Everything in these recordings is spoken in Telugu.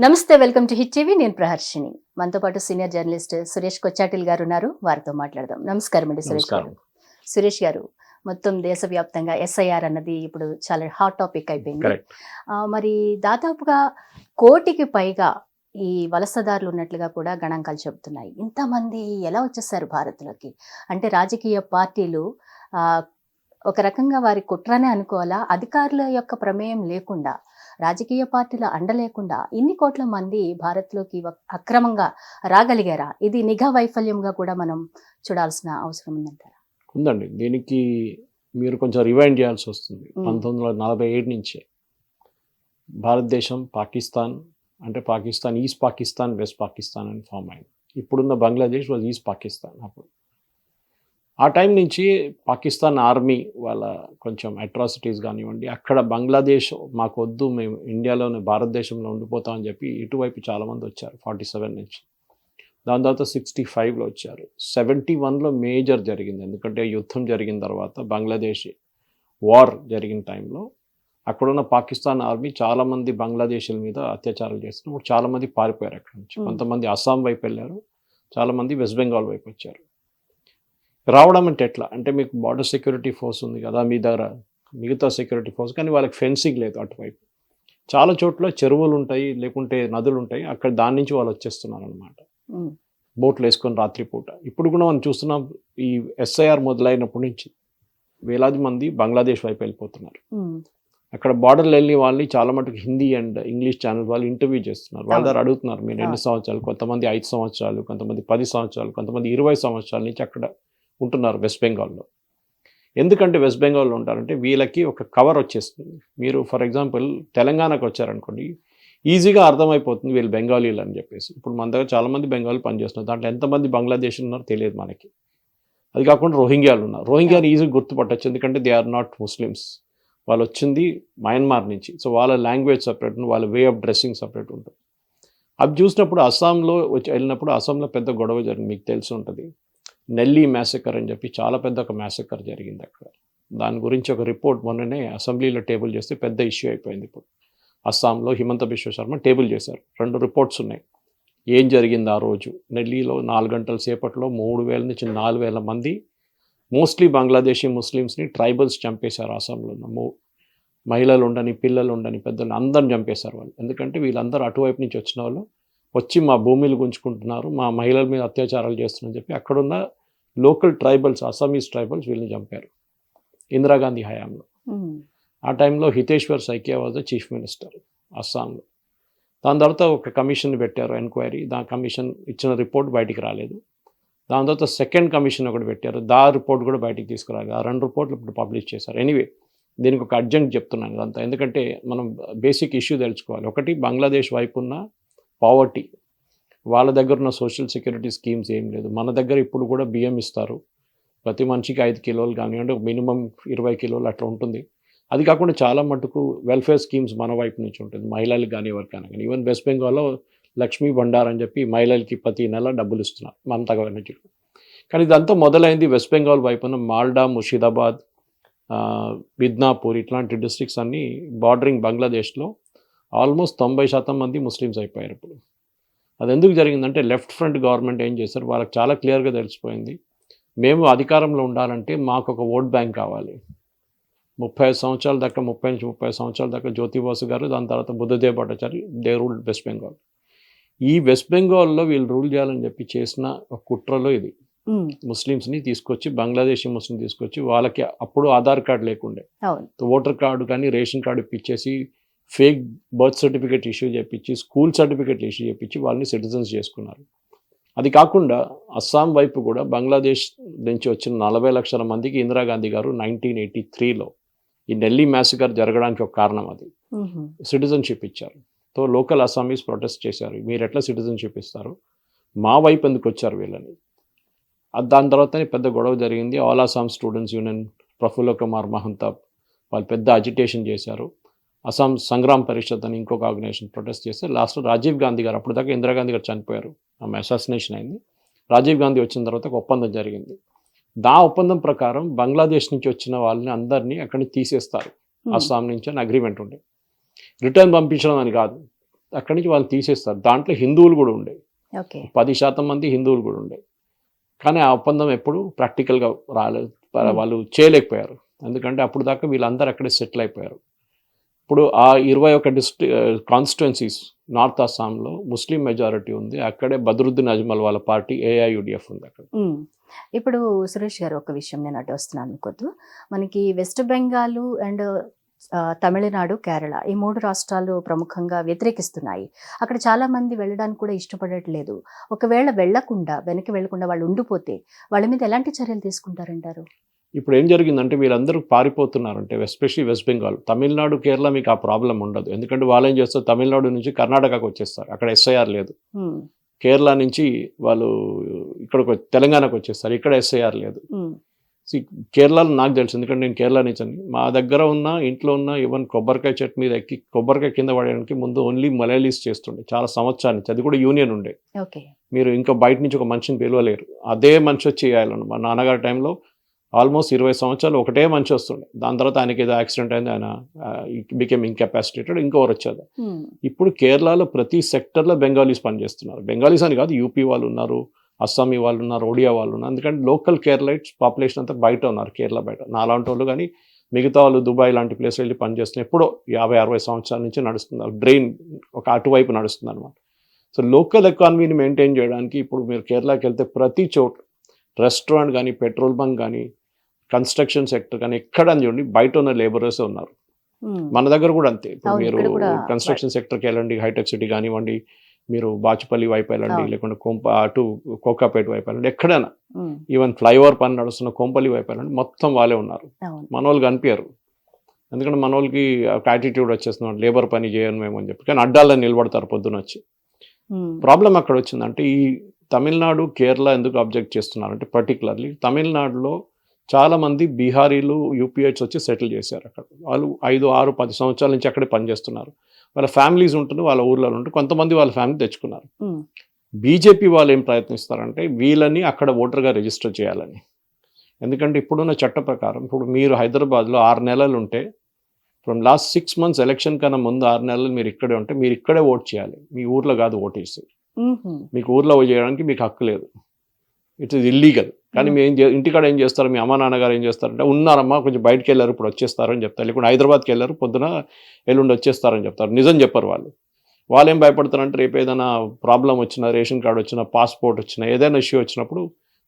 నమస్తే వెల్కమ్ టు హిట్ టీవీ. నేను ప్రహర్షిని. మనతో పాటు సీనియర్ జర్నలిస్ట్ సురేష్ కొచ్చాటిల్ గారు ఉన్నారు. వారితో మాట్లాడదాం. నమస్కారం అండి సురేష్ గారు. సురేష్ గారు మొత్తం దేశవ్యాప్తంగా ఎస్ఐఆర్ అన్నది ఇప్పుడు చాలా హాట్ టాపిక్ అయిపోయింది. మరి దాదాపుగా కోటికి పైగా ఈ వలసదారులు ఉన్నట్లుగా కూడా గణాంకాలు చెబుతున్నాయి. ఇంతమంది ఎలా వచ్చేసారు భారత్లోకి? అంటే రాజకీయ పార్టీలు ఒక రకంగా వారి కుట్రనే అనుకోవాలా? అధికారుల యొక్క ప్రమేయం లేకుండా రాజకీయ పార్టీల అండ లేకుండా ఇన్ని కోట్ల మంది భారత్లోకి అక్రమంగా రాగలిగారా? ఇది నిఘా వైఫల్యంగా కూడా మనం చూడాల్సిన అవసరం ఉందంటారా? ఉందండి. దీనికి మీరు కొంచెం రివైండ్ చేయాల్సి వస్తుంది. మ్మ్. పంతొమ్మిది వందల నలభై ఏడు నుంచే భారతదేశం పాకిస్తాన్ అంటే పాకిస్తాన్ ఈస్ట్ పాకిస్తాన్ వెస్ట్ పాకిస్తాన్ అని ఫామ్ అయింది. ఇప్పుడున్న బంగ్లాదేశ్ వాజ్ ఈస్ట్ పాకిస్తాన్ అప్పుడు. ఆ టైం నుంచి పాకిస్తాన్ ఆర్మీ వాళ్ళ కొంచెం అట్రాసిటీస్ కానివ్వండి అక్కడ బంగ్లాదేశ్ మాకు వద్దు మేము ఇండియాలోనే భారతదేశంలో ఉండిపోతామని చెప్పి ఇటువైపు చాలామంది వచ్చారు ఫార్టీ సెవెన్ నుంచి. దాని తర్వాత సిక్స్టీ ఫైవ్లో వచ్చారు. సెవెంటీ వన్లో మేజర్ జరిగింది ఎందుకంటే యుద్ధం జరిగిన తర్వాత బంగ్లాదేశ్ వార్ జరిగిన టైంలో అక్కడున్న పాకిస్తాన్ ఆర్మీ చాలామంది బంగ్లాదేశీల మీద అత్యాచారాలు చేస్తున్నప్పుడు చాలామంది పారిపోయారు అక్కడి నుంచి. Hmm. కొంతమంది అస్సాం వైపు వెళ్ళారు చాలామంది వెస్ట్ బెంగాల్ వైపు వచ్చారు. రావడం అంటే ఎట్లా? అంటే మీకు బార్డర్ సెక్యూరిటీ ఫోర్స్ ఉంది కదా మీ దగ్గర మిగతా సెక్యూరిటీ ఫోర్స్ కానీ వాళ్ళకి ఫెన్సింగ్ లేదు అటువైపు. చాలా చోట్ల చెరువులు ఉంటాయి లేకుంటే నదులు ఉంటాయి అక్కడ దాని నుంచి వాళ్ళు వచ్చేస్తున్నారు అనమాట బోట్లు వేసుకొని రాత్రిపూట. ఇప్పుడు కూడా మనం చూస్తున్నాం ఈ ఎస్ఐఆర్ మొదలైనప్పటి నుంచి వేలాది మంది బంగ్లాదేశ్ వైపు వెళ్ళిపోతున్నారు. అక్కడ బార్డర్లు వెళ్ళి వాళ్ళని చాలా మటుకు హిందీ అండ్ ఇంగ్లీష్ ఛానల్ వాళ్ళు ఇంటర్వ్యూ చేస్తున్నారు. వాళ్ళ దగ్గర అడుగుతున్నారు మీరు ఎన్ని సంవత్సరాలు కొంతమంది ఐదు సంవత్సరాలు కొంతమంది పది సంవత్సరాలు కొంతమంది ఇరవై సంవత్సరాల నుంచి అక్కడ ఉంటున్నారు వెస్ట్ బెంగాల్లో ఎందుకంటే వెస్ట్ బెంగాల్లో ఉంటారంటే వీళ్ళకి ఒక కవర్ వచ్చేస్తుంది. మీరు ఫర్ ఎగ్జాంపుల్ తెలంగాణకు వచ్చారనుకోండి ఈజీగా అర్థమైపోతుంది వీళ్ళు బెంగాలీలు అని చెప్పేసి. ఇప్పుడు మన దగ్గర చాలామంది బెంగాలీ పనిచేస్తున్నారు. దాంట్లో ఎంతమంది బంగ్లాదేశ్ ఉన్నారో తెలియదు మనకి. అది కాకుండా రోహింగ్యాలు ఉన్నారు. రోహింగ్యాలు ఈజీగా గుర్తుపట్టచ్చు. ఎందుకంటే దే ఆర్ నాట్ ముస్లిమ్స్ వాళ్ళు వచ్చింది మయన్మార్ నుంచి. సో వాళ్ళ లాంగ్వేజ్ సపరేట్ వాళ్ళ వే ఆఫ్ డ్రెస్సింగ్ సపరేట్ ఉంటుంది. అవి చూసినప్పుడు అస్సాంలో వచ్చి వెళ్ళినప్పుడు అస్సాంలో పెద్ద గొడవ జరిగింది. మీకు తెలిసి ఉంటుంది. నెల్లీ మ్యాసకర్ అని చెప్పి చాలా పెద్ద ఒక మ్యాసకర్ జరిగింది అక్కడ. దాని గురించి ఒక రిపోర్ట్ మొన్ననే అసెంబ్లీలో టేబుల్ చేస్తే పెద్ద ఇష్యూ అయిపోయింది ఇప్పుడు. అస్సాంలో హిమంత బిశ్వ శర్మ టేబుల్ చేశారు. రెండు రిపోర్ట్స్ ఉన్నాయి. ఏం జరిగింది ఆ రోజు? నెల్లీలో నాలుగు గంటల సేపట్లో మూడు వేల నుంచి నాలుగు వేల మంది మోస్ట్లీ బంగ్లాదేశీ ముస్లిమ్స్ని ట్రైబల్స్ చంపేశారు అస్సాంలో ఉన్న మూ మహిళలు ఉండని పిల్లలు ఉండని పెద్దలు అందరిని చంపేశారు వాళ్ళు. ఎందుకంటే వీళ్ళందరూ అటువైపు నుంచి వచ్చిన వాళ్ళు వచ్చి మా భూమిలు గుంజుకుంటున్నారు మా మహిళల మీద అత్యాచారాలు చేస్తున్నారని చెప్పి అక్కడున్న లోకల్ ట్రైబల్స్ అస్సామీస్ ట్రైబల్స్ వీళ్ళని చంపారు ఇందిరాగాంధీ హయాంలో. ఆ టైంలో Hiteswar Saikia was the chief minister అస్సాంలో. దాని తర్వాత ఒక కమిషన్ పెట్టారు ఎంక్వైరీ దాని కమిషన్ ఇచ్చిన రిపోర్ట్ బయటికి రాలేదు. దాని తర్వాత సెకండ్ కమిషన్ ఒకటి పెట్టారు దా రిపోర్ట్ కూడా బయటికి తీసుకురాలేదు. ఆ రెండు రిపోర్ట్లు ఇప్పుడు పబ్లిష్ చేశారు. ఎనీవే దీనికి ఒక అర్జెంట్ చెప్తున్నాను ఇదంతా. ఎందుకంటే మనం బేసిక్ ఇష్యూ తెలుసుకోవాలి. ఒకటి బంగ్లాదేశ్ వైపు ఉన్న పావర్టీ. వాళ్ళ దగ్గర ఉన్న సోషల్ సెక్యూరిటీ స్కీమ్స్ ఏం లేదు. మన దగ్గర ఇప్పుడు కూడా బియ్యం ఇస్తారు. ప్రతి మనిషికి ఐదు కిలోలు కానివ్వండి మినిమం ఇరవై కిలోలు అట్లా ఉంటుంది. అది కాకుండా చాలా మటుకు వెల్ఫేర్ స్కీమ్స్ మన వైపు నుంచి ఉంటుంది. మహిళలకు కానీ ఎవరికైనా కానీ. ఈవెన్ వెస్ట్ బెంగాల్లో లక్ష్మీ భండార్ అని చెప్పి మహిళలకి ప్రతి నెల డబ్బులు ఇస్తున్నారు మమతా గవర్నమెంట్ కానీ ఇదంతా మొదలైంది వెస్ట్ బెంగాల్ వైపున. మాల్డా ముషిదాబాద్ మిద్నాపూర్ ఇట్లాంటి డిస్ట్రిక్ట్స్ అన్నీ బార్డరింగ్ బంగ్లాదేశ్లో ఆల్మోస్ట్ తొంభై శాతం మంది ముస్లిమ్స్ అయిపోయారు ఇప్పుడు. అది ఎందుకు జరిగిందంటే లెఫ్ట్ ఫ్రంట్ గవర్నమెంట్ ఏం చేశారు? వాళ్ళకి చాలా క్లియర్గా తెలిసిపోయింది. మేము అధికారంలో ఉండాలంటే మాకు ఒక ఓట్ బ్యాంక్ కావాలి. ముప్పై ఐదు సంవత్సరాల దాకా ముప్పై నుంచి ముప్పై ఐదు సంవత్సరాల దాకా జ్యోతిబాసు గారు దాని తర్వాత Buddhadev Bhattacharya they rule west Bengal. ఈ వెస్ట్ బెంగాల్లో వీళ్ళు రూల్ చేయాలని చెప్పి చేసిన ఒక కుట్రలో ఇది. ముస్లిమ్స్ని తీసుకొచ్చి బంగ్లాదేశీ ముస్లిం తీసుకొచ్చి వాళ్ళకి అప్పుడు ఆధార్ కార్డు లేకుండే. ఓటర్ కార్డు కానీ రేషన్ కార్డు ఇప్పించేసి ఫేక్ బర్త్ సర్టిఫికేట్ ఇష్యూ చేయించి స్కూల్ సర్టిఫికేట్ ఇష్యూ చేయించి వాళ్ళని సిటిజన్స్ చేసుకున్నారు. అది కాకుండా అస్సాం వైపు కూడా బంగ్లాదేశ్ నుంచి వచ్చిన నలభై లక్షల మందికి ఇందిరాగాంధీ గారు నైన్టీన్ ఎయిటీ త్రీలో ఈ నెల్లీ మ్యాసికర్ జరగడానికి ఒక కారణం అది. సిటిజన్షిప్ ఇచ్చారు. తో లోకల్ అస్సామీస్ ప్రొటెస్ట్ చేశారు. మీరు ఎట్లా సిటిజన్షిప్ ఇస్తారు? మా వైపు ఎందుకు వచ్చారు వీళ్ళని? దాని తర్వాతనే పెద్ద గొడవ జరిగింది. All Assam students union Prafulla Kumar Mahanta వాళ్ళు పెద్ద అజిటేషన్ చేశారు. అస్సాం సంగ్రామ్ పరిషత్ అని ఇంకొక ఆర్గనైజేషన్ ప్రొటెస్ట్ చేస్తే లాస్ట్లో రాజీవ్ గాంధీ గారు అప్పుడు దాకా ఇందిరాగాంధీ గారు చనిపోయారు. ఆమె అసాసినేషన్ అయింది. రాజీవ్ గాంధీ వచ్చిన తర్వాత ఒక ఒప్పందం జరిగింది. దా ఒప్పందం ప్రకారం బంగ్లాదేశ్ నుంచి వచ్చిన వాళ్ళని అందరినీ అక్కడి నుంచి తీసేస్తారు. అస్సాం నుంచి అని అగ్రిమెంట్ ఉండే. రిటర్న్ పంపించడం అని కాదు. అక్కడి నుంచి వాళ్ళు తీసేస్తారు. దాంట్లో హిందువులు కూడా ఉండే. పది శాతం మంది హిందువులు కూడా ఉండే. కానీ ఆ ఒప్పందం ఎప్పుడు ప్రాక్టికల్గా రాలేదు. వాళ్ళు చేయలేకపోయారు. ఎందుకంటే అప్పుడు దాకా వీళ్ళందరూ అక్కడే సెటిల్ అయిపోయారు. ఇప్పుడు ఆ ఇరవై ఒక డిస్ట్రి కాన్స్టిట్యున్సీస్ నార్త్ అస్సాంలో ముస్లిం మెజారిటీ ఉంది. అక్కడే బద్రుద్దీన్ అజ్మల్ వాళ్ళ పార్టీ ఏఐయుడిఎఫ్ ఉంది అక్కడ. ఇప్పుడు సురేష్ గారు ఒక విషయం నేను అడ్డు వస్తున్నాను అనుకోద్దు. మనకి వెస్ట్ బెంగాల్ అండ్ తమిళనాడు కేరళ ఈ మూడు రాష్ట్రాలు ప్రముఖంగా వ్యతిరేకిస్తున్నాయి. అక్కడ చాలామంది వెళ్ళడానికి కూడా ఇష్టపడట్లేదు. ఒకవేళ వెళ్ళకుండా వెనక్కి వెళ్ళకుండా వాళ్ళు ఉండిపోతే వాళ్ళ మీద ఎలాంటి చర్యలు తీసుకుంటారంటారు? ఇప్పుడు ఏం జరిగిందంటే వీళ్ళందరూ పారిపోతున్నారంటే ఎస్పెషల్లీ వెస్ట్ బెంగాల్ తమిళనాడు కేరళ మీకు ఆ ప్రాబ్లం ఉండదు. ఎందుకంటే వాళ్ళు ఏం చేస్తారు? తమిళనాడు నుంచి కర్ణాటకకు వచ్చేస్తారు. అక్కడ ఎస్ఐఆర్ లేదు. కేరళ నుంచి వాళ్ళు ఇక్కడికి వచ్చి- తెలంగాణకు వచ్చేస్తారు. ఇక్కడ ఎస్ఐఆర్ లేదు. కేరళలో నాకు తెలుసు. ఎందుకంటే నేను కేరళ నుంచి అని మా దగ్గర ఉన్న ఇంట్లో ఉన్న ఈవెన్ కొబ్బరికాయ చెట్టు మీద ఎక్కి కొబ్బరికాయ కింద పడడానికి ముందు ఓన్లీ మలయాళీస్ చేస్తుండే. చాలా సంవత్సరాల నుంచి. అది కూడా యూనియన్ ఉండే. మీరు ఇంకా బయట నుంచి ఒక మనిషిని పిలవలేరు. అదే మనిషి వచ్చి చేయాలను మా నాన్నగారి టైంలో ఆల్మోస్ట్ ఇరవై సంవత్సరాలు ఒకటే మనిషి వస్తుండే. దాని తర్వాత ఆయనకి ఏదో యాక్సిడెంట్ అయింది ఆయన బికెమ్ ఇంకెపాసిటేటెడ్ ఇంకోరు వచ్చేది ఇప్పుడు కేరళలో ప్రతి సెక్టర్లో బెంగాలీస్ పనిచేస్తున్నారు. బెంగాలీస్ అని కాదు యూపీ వాళ్ళు ఉన్నారు అస్సామీ వాళ్ళు ఉన్నారు ఒడియా వాళ్ళు ఉన్నారు. ఎందుకంటే లోకల్ కేరళైట్స్ పాపులేషన్ అంతా బయట ఉన్నారు కేరళ బయట. నాలాంటి వాళ్ళు కానీ మిగతా వాళ్ళు దుబాయ్ లాంటి ప్లేస్ వెళ్ళి పనిచేస్తున్నారు ఎప్పుడో యాభై అరవై సంవత్సరాల నుంచి నడుస్తున్నారు. డ్రెయిన్ ఒక అటువైపు నడుస్తుంది అనమాట సో లోకల్ ఎకానమీని మెయింటైన్ చేయడానికి ఇప్పుడు మీరు కేరళకి వెళ్తే ప్రతి చోట రెస్టారెంట్ కానీ పెట్రోల్ బంక్ కానీ కన్స్ట్రక్షన్ సెక్టర్ కానీ ఎక్కడ అని చూడండి బయట ఉన్న లేబరర్స్ ఉన్నారు. మన దగ్గర కూడా అంతే. ఇప్పుడు మీరు కన్స్ట్రక్షన్ సెక్టర్కి వెళ్ళండి హైటెక్ సిటీ కానివ్వండి మీరు బాచుపల్లి వైపు వెళ్ళండి. లేకుంటే కొంప అటు కోకాపేట వైపు వెళ్ళండి ఎక్కడైనా ఈవెన్ ఫ్లైఓవర్ పని నడుస్తున్న కొంపల్లి వైపు వెళ్ళండి మొత్తం వాళ్ళే ఉన్నారు. మన వాళ్ళు కనిపించారు ఎందుకంటే మన వాళ్ళకి ఒక యాటిట్యూడ్ వచ్చేస్తున్నాం లేబర్ పని చేయను మేము అని చెప్పి. కానీ అడ్డాల్లో నిలబడతారు పొద్దున వచ్చి. ప్రాబ్లం అక్కడ వచ్చిందంటే ఈ తమిళనాడు కేరళ ఎందుకు అబ్జెక్ట్ చేస్తున్నారంటే పర్టికులర్లీ తమిళనాడులో చాలా మంది బీహారీలు యూపీఐస్ వచ్చి సెటిల్ చేశారు అక్కడ. వాళ్ళు ఐదు ఆరు పది సంవత్సరాల నుంచి అక్కడే పనిచేస్తున్నారు. వాళ్ళ ఫ్యామిలీస్ ఉంటుంది వాళ్ళ ఊర్లలో ఉంటే కొంతమంది వాళ్ళ ఫ్యామిలీ తెచ్చుకున్నారు. బీజేపీ వాళ్ళు ఏం ప్రయత్నిస్తారంటే వీళ్ళని అక్కడ ఓటర్గా రిజిస్టర్ చేయాలని. ఎందుకంటే ఇప్పుడున్న చట్ట ప్రకారం ఇప్పుడు మీరు హైదరాబాద్లో ఆరు నెలలు ఉంటే from last six months election కన్నా ముందు ఆరు నెలలు మీరు ఇక్కడే ఉంటే మీరు ఇక్కడే ఓట్ చేయాలి. మీ ఊర్లో కాదు ఓట్ వేసి ఉమ్హు, మీకు ఊర్లో చేయడానికి మీకు హక్కు లేదు. It is illegal. కానీ మీ ఏం చే ఇంటికాడ ఏం చేస్తారు? మీ అమ్మ నాన్నగారు ఏం చేస్తారంటే ఉన్నారమ్మా కొంచెం బయటకు వెళ్ళారు ఇప్పుడు వచ్చేస్తారు అని చెప్తారు. లేకుంటే హైదరాబాద్కి వెళ్ళారు పొద్దున ఎల్లుండి వచ్చేస్తారని చెప్తారు. నిజం చెప్పరు వాళ్ళు. వాళ్ళు ఏం భయపడతారంటే రేపు ఏదైనా ప్రాబ్లం వచ్చినా రేషన్ కార్డు వచ్చినా పాస్పోర్ట్ వచ్చినా ఏదైనా ఇష్యూ వచ్చినప్పుడు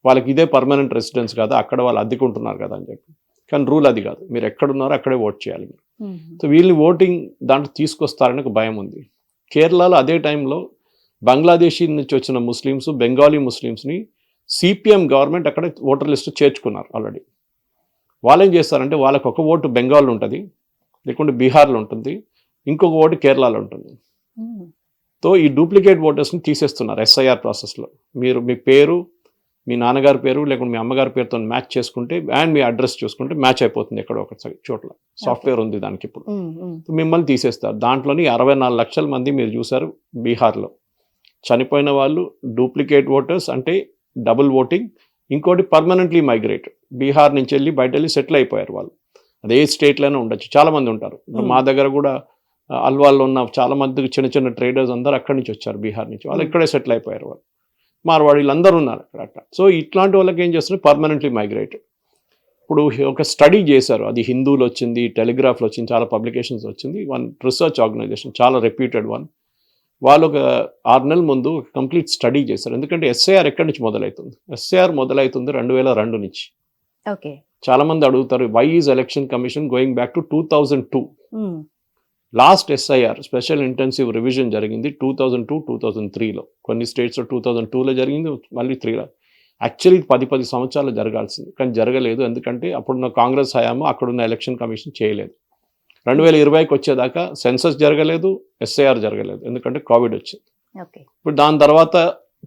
వాళ్ళకి ఇదే పర్మనెంట్ రెసిడెన్స్ కదా అక్కడ వాళ్ళు అద్దెకుంటున్నారు కదా అని చెప్పి. కానీ రూల్ అది కాదు. మీరు ఎక్కడున్నారో అక్కడే ఓట్ చేయాలి మీరు. ఉమ్హు, సో వీళ్ళని ఓటింగ్ దాంట్లో తీసుకొస్తారని ఒక భయం ఉంది. కేరళలో అదే టైంలో బంగ్లాదేశీ నుంచి వచ్చిన ముస్లిమ్స్ బెంగాలీ ముస్లిమ్స్ని సిపిఎం గవర్నమెంట్ అక్కడ ఓటర్ లిస్ట్ చేర్చుకున్నారు ఆల్రెడీ వాళ్ళు ఏం చేస్తారంటే వాళ్ళకి ఒక ఓటు బెంగాల్ ఉంటుంది లేకుంటే బీహార్లో ఉంటుంది ఇంకొక ఓటు కేరళలో ఉంటుంది. ఉమ్, సో ఈ డూప్లికేట్ ఓటర్స్ని తీసేస్తున్నారు ఎస్ఐఆర్ ప్రాసెస్లో మీరు మీ పేరు మీ నాన్నగారి పేరు లేకుంటే మీ అమ్మగారి పేరుతో మ్యాచ్ చేసుకుంటే అండ్ మీ అడ్రస్ చూసుకుంటే మ్యాచ్ అయిపోతుంది ఎక్కడో ఒక చోట్ల. సాఫ్ట్వేర్ ఉంది దానికి ఇప్పుడు. ఉమ్, ఉమ్, మిమ్మల్ని తీసేస్తారు. దాంట్లోని అరవై నాలుగు లక్షల మంది మీరు చూసారు బీహార్లో. చనిపోయిన వాళ్ళు డూప్లికేట్ ఓటర్స్ అంటే డబుల్ ఓటింగ్ ఇంకోటి పర్మనెంట్లీ మైగ్రేట్ బీహార్ నుంచి వెళ్ళి బయట వెళ్ళి సెటిల్ అయిపోయారు వాళ్ళు. అదే స్టేట్లోనే ఉండొచ్చు. చాలా మంది ఉంటారు. మా దగ్గర కూడా అల్వాల్లో ఉన్న చాలా మంది చిన్న చిన్న ట్రేడర్స్ అందరూ అక్కడి నుంచి వచ్చారు బీహార్ నుంచి. వాళ్ళు. ఇక్కడే సెటిల్ అయిపోయారు వాళ్ళు. మార్వాడి వీళ్ళందరూ ఉన్నారు అక్కడ అట్లా సో ఇట్లాంటి వాళ్ళకి ఏం చేస్తున్నారు? పర్మనెంట్లీ మైగ్రేట్ ఇప్పుడు ఒక స్టడీ చేశారు. అది హిందూలో వచ్చింది టెలిగ్రాఫ్లో వచ్చింది చాలా పబ్లికేషన్స్ వచ్చింది. వన్ రీసెర్చ్ ఆర్గనైజేషన్ చాలా రెప్యూటెడ్ వన్ వాళ్ళు ఒక ఆరు నెలల ముందు కంప్లీట్ స్టడీ చేశారు. ఎందుకంటే ఎస్ఐఆర్ ఎక్కడి నుంచి మొదలవుతుంది ఎస్ఐఆర్ మొదలవుతుంది రెండు వేల రెండు నుంచి. ఓకే. చాలా మంది అడుగుతారు why is election commission going back to two thousand two last SIR special intensive revision జరిగింది two thousand two two thousand త్రీలో కొన్ని స్టేట్స్లో టూ థౌజండ్ టూలో జరిగింది మళ్ళీ త్రీలో యాక్చువల్లీ పది పది సంవత్సరాలు జరగాల్సింది. కానీ జరగలేదు. ఎందుకంటే అప్పుడున్న కాంగ్రెస్ హయాము అక్కడున్న ఎలక్షన్ కమిషన్ చేయలేదు. రెండు వేల ఇరవైకి వచ్చేదాకా సెన్సస్ జరగలేదు ఎస్ఐఆర్ జరగలేదు. ఎందుకంటే కోవిడ్ వచ్చింది. ఇప్పుడు దాని తర్వాత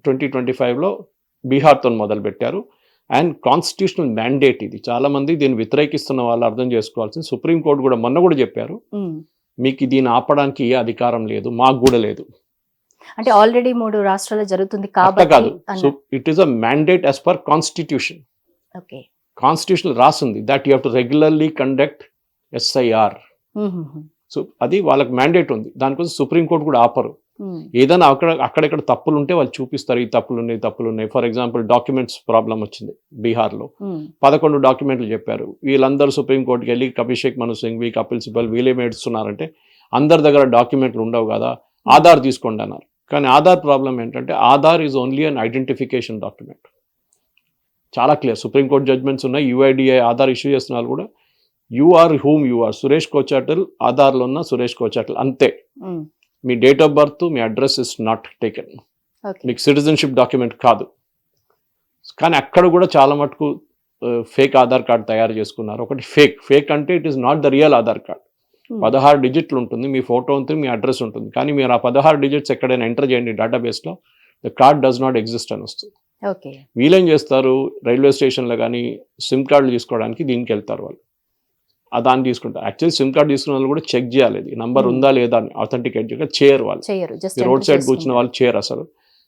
ట్వంటీ ట్వంటీ ఫైవ్లో బీహార్తో మొదలుపెట్టారు. అండ్ కాన్స్టిట్యూషనల్ మ్యాండేట్ ఇది. చాలామంది దీన్ని వ్యతిరేకిస్తున్న వాళ్ళు అర్థం చేసుకోవాల్సింది. సుప్రీంకోర్టు కూడా మొన్న కూడా చెప్పారు. మీకు దీన్ని ఆపడానికి ఏ అధికారం లేదు మాకు కూడా లేదు. అంటే ఆల్రెడీ మూడు రాష్ట్రాల్లో జరుగుతుంది కాబట్టి so it is a mandate as per constitution constitution రాసింది. That you have to regularly conduct SIR so అది వాళ్ళకి మ్యాండేట్ ఉంది. దానికోసం సుప్రీంకోర్టు కూడా ఆపరు. ఏదైనా అక్కడ అక్కడెక్కడ తప్పులు ఉంటే వాళ్ళు చూపిస్తారు. ఈ తప్పులు ఉన్నాయి తప్పులు ఉన్నాయి ఫర్ ఎగ్జాంపుల్ డాక్యుమెంట్స్ ప్రాబ్లం వచ్చింది బీహార్లో. పదకొండు డాక్యుమెంట్లు చెప్పారు. వీళ్ళందరూ సుప్రీంకోర్టుకి వెళ్ళి అభిషేక్ మను సింఘ్వి కపిల్ సిబల్ వీళ్ళేం ఏడుస్తున్నారంటే అందరి దగ్గర డాక్యుమెంట్లు ఉండవు కదా. ఆధార్ తీసుకోండి అన్నారు. కానీ ఆధార్ ప్రాబ్లం ఏంటంటే Aadhaar is only an identification document చాలా క్లియర్ సుప్రీంకోర్టు జడ్జ్మెంట్స్ ఉన్నాయి. యూఐడిఐ ఆధార్ ఇష్యూ చేస్తున్న వాళ్ళు కూడా you are whom you are Suresh Kochatal ఆధార్లో ఉన్న సురేష్ కోచాటల్. అంతే. ఉమ్, మీ డేట్ ఆఫ్ బర్త్ మీ అడ్రస్ ఇస్ నాట్ టేకెన్ మీకు సిటిజన్షిప్ డాక్యుమెంట్ కాదు. కానీ అక్కడ కూడా చాలా మటుకు ఫేక్ ఆధార్ కార్డ్ తయారు చేసుకున్నారు. ఒకటి ఫేక్ ఫేక్ అంటే it is not the real Aadhaar card. Um, పదహారు డిజిట్లు ఉంటుంది. మీ ఫోటో ఉంటుంది మీ అడ్రస్ ఉంటుంది. కానీ మీరు ఆ పదహారు డిజిట్స్ ఎక్కడైనా ఎంటర్ చేయండి డేటాబేస్లో the card does not exist అని వస్తుంది. వీళ్ళేం చేస్తారు? రైల్వే స్టేషన్లో కానీ సిమ్ కార్డులు తీసుకోవడానికి దీనికి వెళ్తారు వాళ్ళు. దాన్ని తీసుకుంటారు యాక్చువల్లీ సిమ్ కార్డ్ తీసుకున్న వాళ్ళు కూడా చెక్ చేయాలి ఇది. Number Hmm. ఉందా లేదా అని. అథెంటికేట్ చేయగా చేయరు వాళ్ళు. రోడ్ సైడ్ కూర్చున్న వాళ్ళు చేయరు అసలు.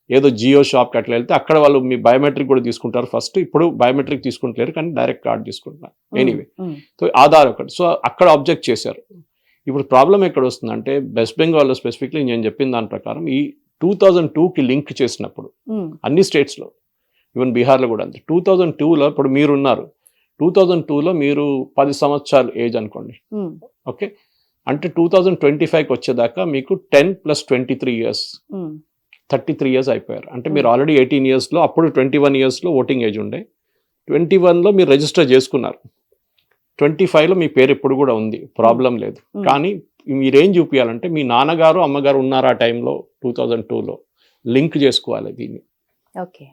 ఏదో జియో షాప్కి అట్లా వెళ్తే అక్కడ వాళ్ళు మీ బయోమెట్రిక్ కూడా తీసుకుంటారు ఫస్ట్ ఇప్పుడు బయోమెట్రిక్ తీసుకుంటలేరు కానీ డైరెక్ట్ కార్డ్ తీసుకుంటున్నారు ఎనీవే సో ఆధార్ ఒకటి. సో అక్కడ ఆబ్జెక్ట్ చేశారు. ఇప్పుడు ప్రాబ్లం ఎక్కడ వస్తుందంటే వెస్ట్ బెంగాల్లో స్పెసిఫిక్లీ నేను చెప్పిన దాని ప్రకారం ఈ టూ థౌజండ్ టూకి లింక్ చేసినప్పుడు అన్ని స్టేట్స్లో ఈవెన్ బీహార్లో కూడా అంతే. టూ థౌజండ్ టూలో ఇప్పుడు మీరు ఉన్నారు టూ థౌజండ్ టూలో మీరు పది సంవత్సరాలు ఏజ్ అనుకోండి. ఓకే? అంటే టూ థౌజండ్ ట్వంటీ ఫైవ్కి వచ్చేదాకా మీకు ten plus twenty three years thirty three years అయిపోయారు. అంటే మీరు ఆల్రెడీ ఎయిటీన్ ఇయర్స్లో అప్పుడు ట్వంటీ వన్ ఇయర్స్లో ఓటింగ్ ఏజ్ ఉండే. ట్వంటీ వన్లో మీరు రిజిస్టర్ చేసుకున్నారు. ట్వంటీ ఫైవ్లో మీ పేరు ఇప్పుడు కూడా ఉంది. ప్రాబ్లం లేదు. Hmm. కానీ మీరేం చూపించాలంటే మీ నాన్నగారు అమ్మగారు ఉన్నారు ఆ టైంలో టూ థౌజండ్ టూలో లింక్ చేసుకోవాలి దీన్ని. ఓకే